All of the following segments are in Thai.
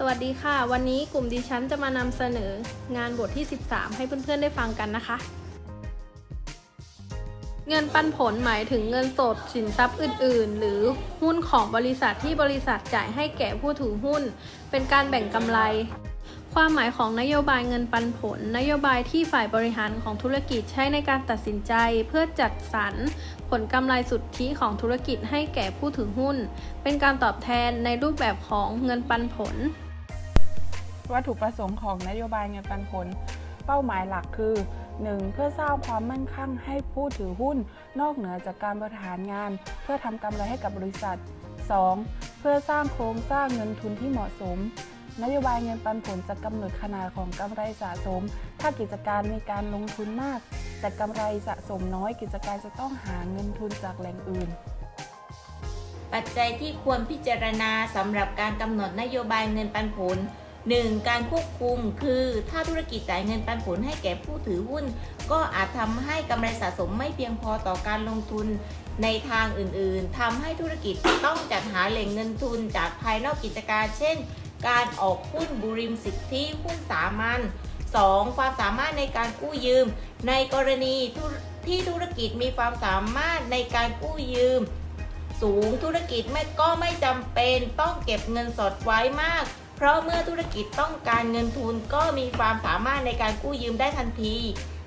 สวัสดีค่ะ วันนี้กลุ่มดิฉันจะมานำเสนองานบทที่ 13 ให้เพื่อนๆได้ฟังกันนะคะ เงินปันผลหมายถึงเงินสดสินทรัพย์อื่น ๆ หรือหุ้นของบริษัทที่บริษัทจ่ายให้แก่ผู้ถือหุ้น เป็นการแบ่งกำไร ความหมายของนโยบายเงินปันผล นโยบายที่ฝ่ายบริหารของธุรกิจใช้ในการตัดสินใจ เพื่อจัดสรรผลกำไรสุทธิของธุรกิจให้แก่ผู้ถือหุ้น เป็นการตอบแทนในรูปแบบของเงินปันผล วัตถุประสงค์ของนโยบายเงินปันผล เป้าหมายหลักคือ 1. เพื่อสร้างความมั่นคงให้ผู้ถือหุ้น นอกเหนือจากการบริหารงาน เพื่อทำกำไรให้กับบริษัท 2. เพื่อสร้างโครงสร้างเงินทุนที่เหมาะสม นโยบายเงินปันผลจะกำหนดขนาดของกำไรสะสม ถ้ากิจการมีการลงทุนมาก แต่กำไรสะสมน้อยกิจการจะต้องหาเงินทุนจากแหล่งอื่น ปัจจัยที่ควรพิจารณาสำหรับการกำหนดนโยบายเงินปันผล 1. การควบคุมคือถ้าธุรกิจจ่ายเงินปันผลให้แก่ผู้ถือหุ้น ก็อาจทำให้กำไรสะสมไม่เพียงพอต่อการลงทุนในทางอื่นๆทำให้ธุรกิจต้องจัดหาแหล่งเงินทุนจากภายนอกกิจการ เช่น การออกหุ้นบุริมสิทธิหุ้นสามัญ 2. ความสามารถในการกู้ยืม ในกรณีที่ธุรกิจมีความสามารถในการกู้ยืม สูงธุรกิจไม่ก็ไม่จำเป็นต้องเก็บเงินสดไว้มาก เพราะเมื่อธุรกิจต้องการเงินทุนก็มีความสามารถในการกู้ยืมได้ทันที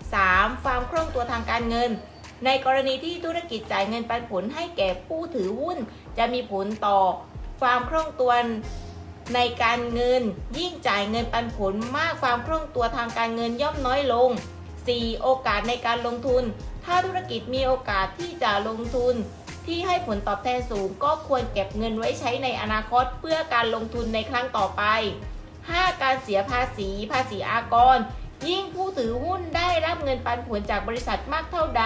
3. ความคล่องตัวทางการเงิน ในกรณีที่ธุรกิจจ่ายเงินปันผลให้แก่ผู้ถือหุ้น จะมีผลต่อ ความคล่องตัวในการเงิน ยิ่งจ่ายเงินปันผลมากความคล่องตัวทางการเงินย่อมน้อยลง 4. โอกาสในการลงทุน ถ้าธุรกิจมีโอกาสที่จะลงทุน ที่ให้ผลตอบแทนสูง ก็ควรเก็บเงินไว้ใช้ในอนาคตเพื่อการลงทุนในครั้งต่อไป 5. การเสียภาษี ภาษีอากร ยิ่งผู้ถือหุ้นได้รับเงินปันผลจากบริษัทมากเท่าใด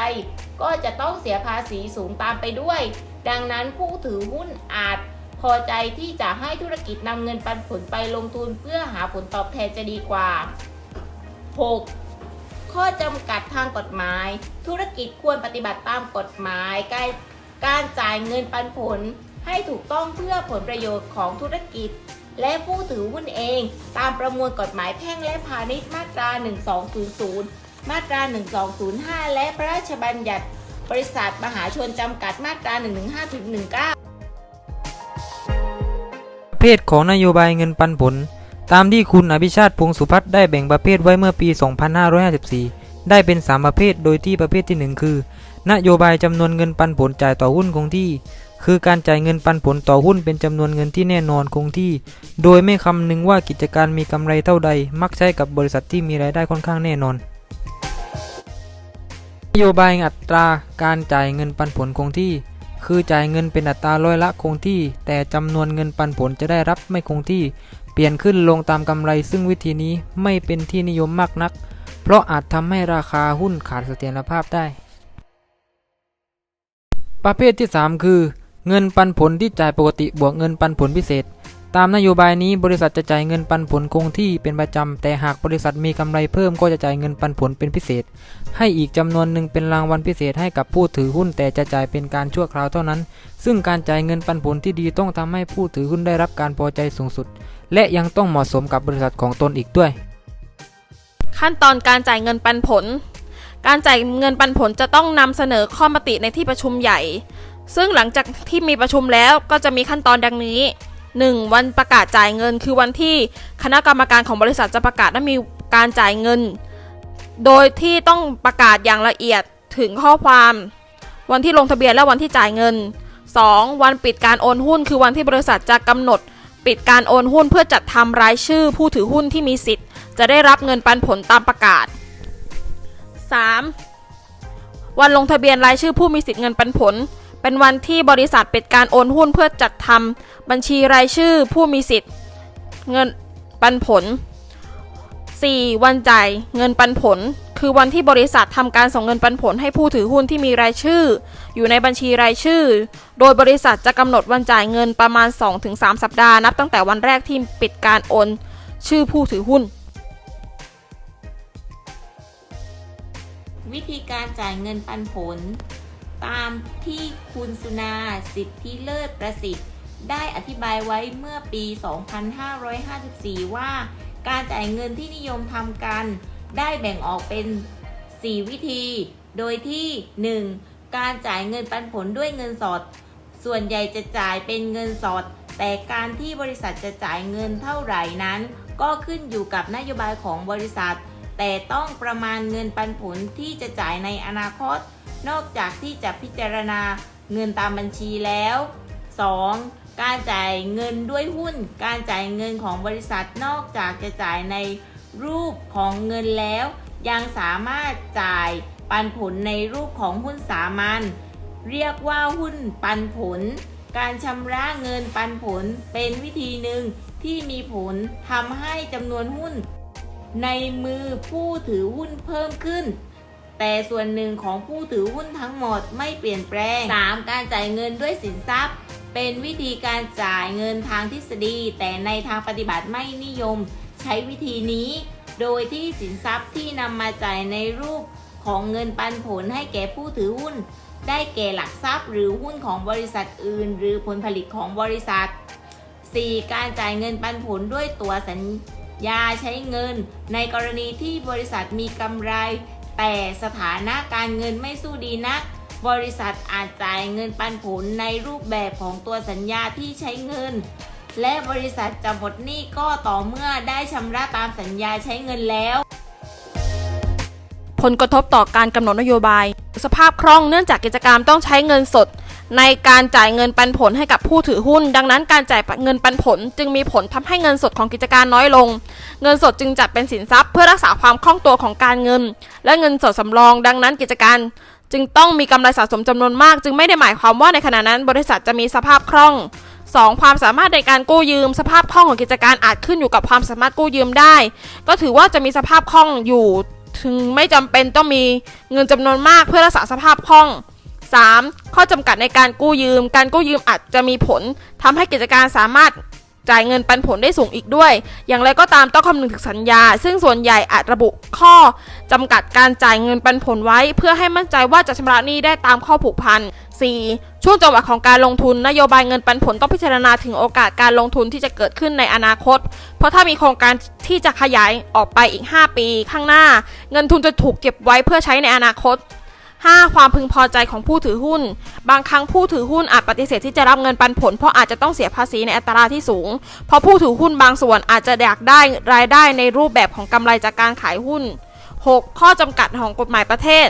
ก็จะต้องเสียภาษีสูงตามไปด้วย ดังนั้นผู้ถือหุ้นอาจพอใจที่จะให้ธุรกิจนำเงินปันผลไปลงทุนเพื่อหาผลตอบแทนจะดีกว่า 6. ข้อจำกัดทางกฎหมาย ธุรกิจควรปฏิบัติตามกฎหมายการ การจ่ายเงินปันผลให้ถูกต้องเพื่อผลประโยชน์ของธุรกิจ และผู้ถือหุ้นเอง ตามประมวลกฎหมายแพ่งและพาณิชย์มาตรา 1200 มาตรา 1205 และพระราชบัญญัติบริษัทมหาชนจำกัดมาตรา 115-19ประเภทของนโยบายเงินปันผล ตามที่คุณอภิชาติพงศ์สุพัฒน์ได้แบ่งประเภทไว้เมื่อปี 2554 ได้เป็น 3 ประเภท โดยที่ประเภทที่ 1 คือ นโยบายจำนวนเงินปันผลจ่ายต่อหุ้นคงที่ คือการจ่ายเงินปันผลต่อหุ้นเป็นจำนวนเงินที่แน่นอนคงที่ โดยไม่คำนึงว่ากิจการมีกำไรเท่าใด มักใช้กับบริษัทที่มีรายได้ค่อนข้างแน่นอน นโยบายอัตราการจ่ายเงินปันผลคงที่ คือจ่ายเงินเป็นอัตราร้อยละคงที่ แต่จำนวนเงินปันผลจะได้รับไม่คงที่ เปลี่ยนขึ้นลงตามกำไร ซึ่งวิธีนี้ไม่เป็นที่นิยมมากนัก เพราะอาจทำให้ราคาหุ้นขาดเสถียรภาพได้ ประเภทที่ 3 คือ เงินปันผลที่จ่ายปกติบวกเงินปันผลพิเศษ ตามนโยบายนี้บริษัทจะจ่ายเงินปันผลคงที่เป็นประจำแต่หากบริษัทมีกำไรเพิ่มก็จะจ่ายเงินปันผลเป็นพิเศษ ให้อีกจำนวนหนึ่งเป็นรางวัลพิเศษให้กับผู้ถือหุ้นแต่จะจ่ายเป็นการชั่วคราวเท่านั้น ซึ่งการจ่ายเงินปันผลที่ดีต้องทำให้ผู้ถือหุ้นได้รับการพอใจสูงสุด และยังต้องเหมาะสมกับบริษัทของตนอีกด้วย ขั้นตอนการจ่ายเงินปันผล การจ่ายเงินปันผลจะต้องนำเสนอข้อมติในที่ประชุมใหญ่ ซึ่งหลังจากที่มีประชุมแล้วก็จะมีขั้นตอนดังนี้ 1. วันประกาศจ่ายเงินคือวันที่คณะกรรมการของบริษัทจะประกาศว่ามีการจ่ายเงิน โดยที่ต้องประกาศอย่างละเอียดถึงข้อความ วันที่ลงทะเบียนและวันที่จ่ายเงิน 2. วันปิดการโอนหุ้น คือวันที่บริษัทจะกำหนด ปิดการโอนหุ้นเพื่อจัดทำรายชื่อผู้ถือหุ้นที่มีสิทธิ์ จะได้รับเงินปันผลตามประกาศ 3. วันลงทะเบียนรายชื่อผู้มีสิทธิ์เงินปันผล เป็นวันที่บริษัทปิดการโอนหุ้นเพื่อจัดทำบัญชีรายชื่อผู้มีสิทธิ์เงินปันผล 4. วันจ่ายเงินปันผล คือวันที่บริษัททำการส่งเงินปันผลให้ผู้ถือหุ้นที่มีรายชื่อ อยู่ในบัญชีรายชื่อ โดยบริษัทจะกำหนดวันจ่ายเงินประมาณ 2-3 สัปดาห์นับตั้งแต่วันแรกที่ปิดการโอน ชื่อผู้ถือหุ้น วิธีการจ่ายเงินปันผล ตามที่คุณสุนาสิทธิเลิศประสิทธิ์ ได้อธิบายไว้เมื่อปี 2554 ว่า การจ่ายเงินที่นิยมทำกัน ได้แบ่งออกเป็น 4 วิธี โดยที่ 1. การจ่ายเงินปันผลด้วยเงินสด ส่วนใหญ่จะจ่ายเป็นเงินสด แต่การที่บริษัทจะจ่ายเงินเท่าไหร่นั้น ก็ขึ้นอยู่กับนโยบายของบริษัท แต่ต้องประมาณเงินปันผลที่จะจ่ายในอนาคต นอกจากที่จะพิจารณาเงินตามบัญชีแล้ว 2. การจ่ายเงินด้วยหุ้น การจ่ายเงินของบริษัทนอกจากจะจ่ายในรูปของเงินแล้ว ยังสามารถจ่ายปันผลในรูปของหุ้นสามัญเรียกว่าหุ้นปันผล การชำระเงินปันผลเป็นวิธีหนึ่งที่มีผลทำให้จำนวนหุ้น ในมือผู้ถือหุ้นเพิ่มขึ้น แต่ส่วนหนึ่งของผู้ถือหุ้นทั้งหมดไม่เปลี่ยนแปลง 3. การจ่ายเงินด้วยสินทรัพย์ เป็นวิธีการจ่ายเงินทางทฤษฎี แต่ในทางปฏิบัติไม่นิยม ใช้วิธีนี้ โดยที่สินทรัพย์ที่นำมาจ่ายในรูปของเงินปันผลให้แก่ผู้ถือหุ้น ได้แก่หลักทรัพย์หรือหุ้นของบริษัทอื่น หรือผลผลิตของบริษัท 4. การจ่ายเงินปันผลด้วยตัวสัญ ญาใช้เงิน ในกรณีที่บริษัทมีกำไร แต่สถานะการเงินไม่สู้ดีนัก บริษัทอาจจ่ายเงินปันผลในรูปแบบของตัวสัญญาที่ใช้เงิน และบริษัทจะหมดหนี้ก็ต่อเมื่อได้ชำระตามสัญญาใช้เงินแล้ว ผลกระทบต่อการกำหนดนโยบาย สภาพคล่องเนื่องจากกิจกรรมต้องใช้เงินสด ในการจ่ายเงินปันผลให้กับผู้ถือหุ้น ดังนั้นการจ่ายเงินปันผล จึงมีผลทำให้เงินสดของกิจการน้อยลง เงินสดจึงจัดเป็นสินทรัพย์เพื่อรักษาความคล่องตัวของการเงิน และเงินสดสำรอง ดังนั้นกิจการจึงต้องมีกำไรสะสมจำนวนมาก จึงไม่ได้หมายความว่าในขณะนั้น บริษัทจะมีสภาพคล่อง 2. ความสามารถในการกู้ยืม สภาพคล่องของกิจการอาจขึ้นอยู่กับความสามารถกู้ยืมได้ ก็ถือว่าจะมีสภาพคล่องอยู่ ถึงไม่จำเป็นต้องมีเงินจำนวนมากเพื่อรักษาสภาพคล่อง 3. ข้อจำกัดในการกู้ยืม การกู้ยืมอาจจะมีผลทำให้กิจการสามารถจ่ายเงินปันผลได้สูงอีกด้วย อย่างไรก็ตามต้องคำนึงถึงสัญญา ซึ่งส่วนใหญ่อาจระบุข้อจำกัดการจ่ายเงินปันผลไว้ เพื่อให้มั่นใจว่าจะชำระหนี้ได้ตามข้อผูกพัน 4. ช่วงจังหวะของการลงทุน นโยบายเงินปันผลต้องพิจารณาถึงโอกาสการลงทุนที่จะเกิดขึ้นในอนาคต เพราะถ้ามีโครงการที่จะขยายออกไปอีก 5 ปี ข้างหน้า เงินทุนจะถูกเก็บไว้เพื่อใช้ในอนาคต 5. ความพึงพอใจของผู้ถือหุ้น บางครั้งผู้ถือหุ้นอาจปฏิเสธที่จะรับเงินปันผล เพราะอาจจะต้องเสียภาษีในอัตราที่สูง เพราะผู้ถือหุ้นบางส่วนอาจจะอยากได้รายได้ในรูปแบบของกำไรจากการขายหุ้น 6. ข้อจำกัดของกฎหมายประเทศ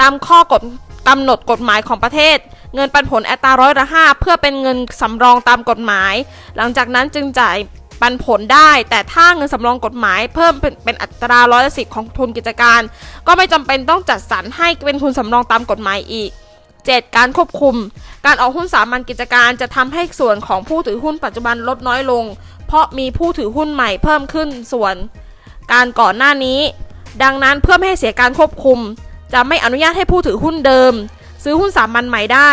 ตามข้อกฎกำหนดกฎหมายของประเทศ เงินปันผลอัตราร้อยละห้าเพื่อเป็นเงินสำรองตามกฎหมาย หลังจากนั้นจึงจ่าย ปันผลได้ แต่ถ้าเงินสำรองกฎหมายเพิ่มเป็นอัตราร้อยละสิบของทุนกิจการ ก็ไม่จำเป็นต้องจัดสรรให้เป็นทุนสำรองตามกฎหมายอีก 7. การควบคุม การออกหุ้นสามัญกิจการจะทำให้ส่วนของผู้ถือหุ้นปัจจุบันลดน้อยลง เพราะมีผู้ถือหุ้นใหม่เพิ่มขึ้นส่วน การก่อนหน้านี้ ดังนั้นเพื่อไม่ให้เสียการควบคุม จะไม่อนุญาตให้ผู้ถือหุ้นเดิม ซื้อหุ้นสามัญใหม่ได้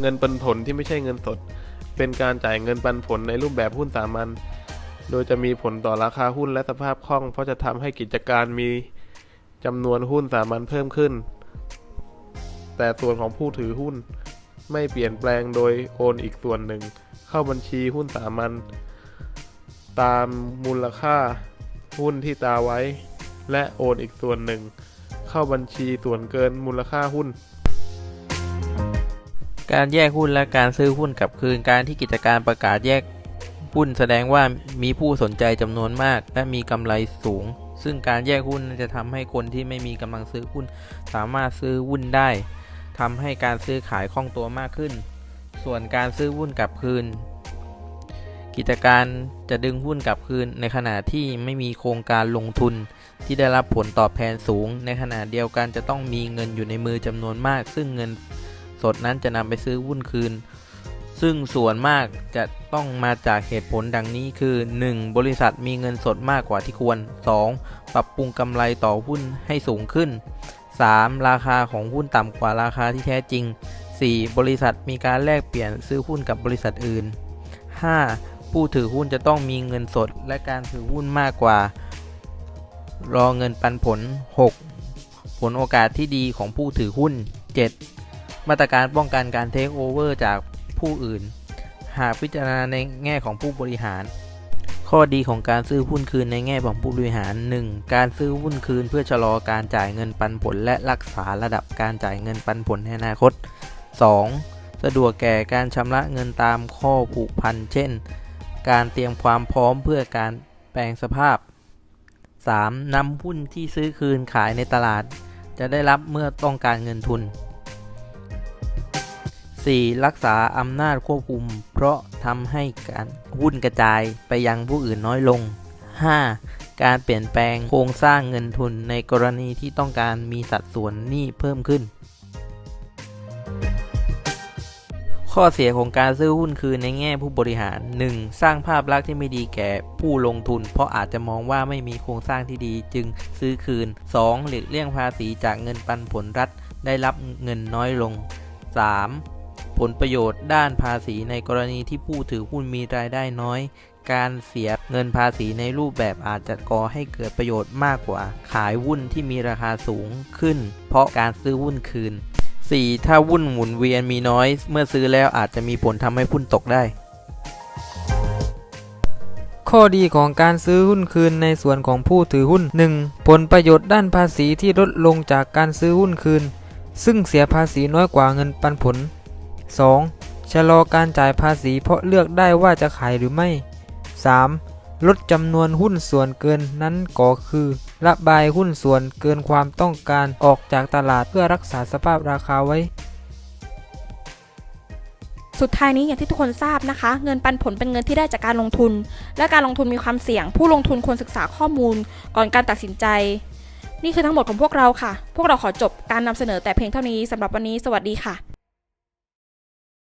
เงินปันผลที่ไม่ใช่เงินสด เป็นการจ่ายเงินปันผลในรูปแบบหุ้นสามัญ โดยจะมีผลต่อราคาหุ้นและสภาพคล่อง เพราะจะทำให้กิจการมีจำนวนหุ้นสามัญเพิ่มขึ้น แต่ส่วนของผู้ถือหุ้น ไม่เปลี่ยนแปลงโดยโอนอีกส่วนหนึ่ง เข้าบัญชีหุ้นสามัญตามมูลค่าหุ้นที่ตาไว้ และโอนอีกส่วนหนึ่ง เข้าบัญชีส่วนเกินมูลค่าหุ้น การแยกหุ้นและการซื้อหุ้นกลับคืนการที่กิจการประกาศแยกหุ้นแสดงว่ามีผู้สนใจจำนวนมาก และมีกำไรสูง ซึ่งการแยกหุ้นจะทำให้คนที่ไม่มีกำลังซื้อหุ้น สามารถซื้อหุ้นได้ทำให้การซื้อขายคล่องตัวมากขึ้น ส่วนการซื้อหุ้นกลับคืน กิจการจะดึงหุ้นกลับคืนในขณะที่ไม่มีโครงการลงทุนที่ได้รับผลตอบแทนสูง ในขณะเดียวกันจะต้องมีเงินอยู่ในมือจำนวนมาก ซึ่งเงิน สดนั้นจะนำไปซื้อหุ้นคืน ซึ่งส่วนมากจะต้องมาจากเหตุผลดังนี้คือ 1. บริษัทมีเงินสดมากกว่าที่ควร 2. ปรับปรุงกำไรต่อหุ้นให้สูงขึ้น 3. ราคาของหุ้นต่ำกว่าราคาที่แท้จริง 4. บริษัทมีการแลกเปลี่ยนซื้อหุ้นกับบริษัทอื่น 5. ผู้ถือหุ้นจะต้องมีเงินสดและการถือหุ้นมากกว่า รอเงินปันผล 6. ผลโอกาสที่ดีของผู้ถือหุ้น 7. มาตรการป้องกันการเทคโอเวอร์จากผู้อื่น หากพิจารณาในแง่ของผู้บริหาร ข้อดีของการซื้อหุ้นคืนในแง่ของผู้บริหาร 1. การซื้อหุ้นคืนเพื่อชะลอการจ่ายเงินปันผล และรักษาระดับการจ่ายเงินปันผลในอนาคต 2. สะดวกแก่การชำระเงินตามข้อผูกพัน เช่น การเตรียมความพร้อมเพื่อการแปลงสภาพ 3. นำหุ้นที่ซื้อคืนขายในตลาด จะได้รับเมื่อต้องการเงินทุน 4. รักษาอำนาจควบคุม เพราะทำให้การหุ้นกระจายไปยังผู้อื่นน้อยลง 5. การเปลี่ยนแปลงโครงสร้างเงินทุนในกรณีที่ต้องการมีสัดส่วนหนี้เพิ่มขึ้น ข้อเสียของการซื้อหุ้นคืนในแง่ผู้บริหาร 1. สร้างภาพลักษณ์ที่ไม่ดีแก่ผู้ลงทุน เพราะอาจจะมองว่าไม่มีโครงสร้างที่ดีจึงซื้อคืน 2. หลีกเลี่ยงภาษีจากเงินปันผลรัฐได้รับเงินน้อยลง 3. ผลประโยชน์ด้านภาษีในกรณีที่ผู้ถือหุ้นมีรายได้น้อย การเสียเงินภาษีในรูปแบบอาจจะก่อให้เกิดประโยชน์มากกว่า ขายหุ้นที่มีราคาสูงขึ้น เพราะการซื้อหุ้นคืน 4. ถ้าหุ้นหมุนเวียนมีน้อย เมื่อซื้อแล้วอาจจะมีผลทำให้หุ้นตกได้ ข้อดีของการซื้อหุ้นคืนในส่วนของผู้ถือหุ้น 1. ผลประโยชน์ด้านภาษีที่ลดลงจากการซื้อหุ้นคืน ซึ่งเสียภาษีน้อยกว่าเงินปันผล 2. ชะลอการจ่ายภาษีเพราะเลือกได้ว่าจะขายหรือไม่ 3. ลดจำนวนหุ้นส่วนเกินนั้นก็คือระบายหุ้นส่วนเกินความต้องการออกจากตลาดเพื่อรักษาสภาพราคาไว้ สุดท้ายนี้อย่างที่ทุกคนทราบนะคะ เงินปันผลเป็นเงินที่ได้จากการลงทุน และการลงทุนมีความเสี่ยง ผู้ลงทุนควรศึกษาข้อมูล ก่อนการตัดสินใจ นี่คือทั้งหมดของพวกเราค่ะ พวกเราขอจบการนำเสนอแต่เพียงเท่านี้สำหรับวันนี้ สวัสดีค่ะ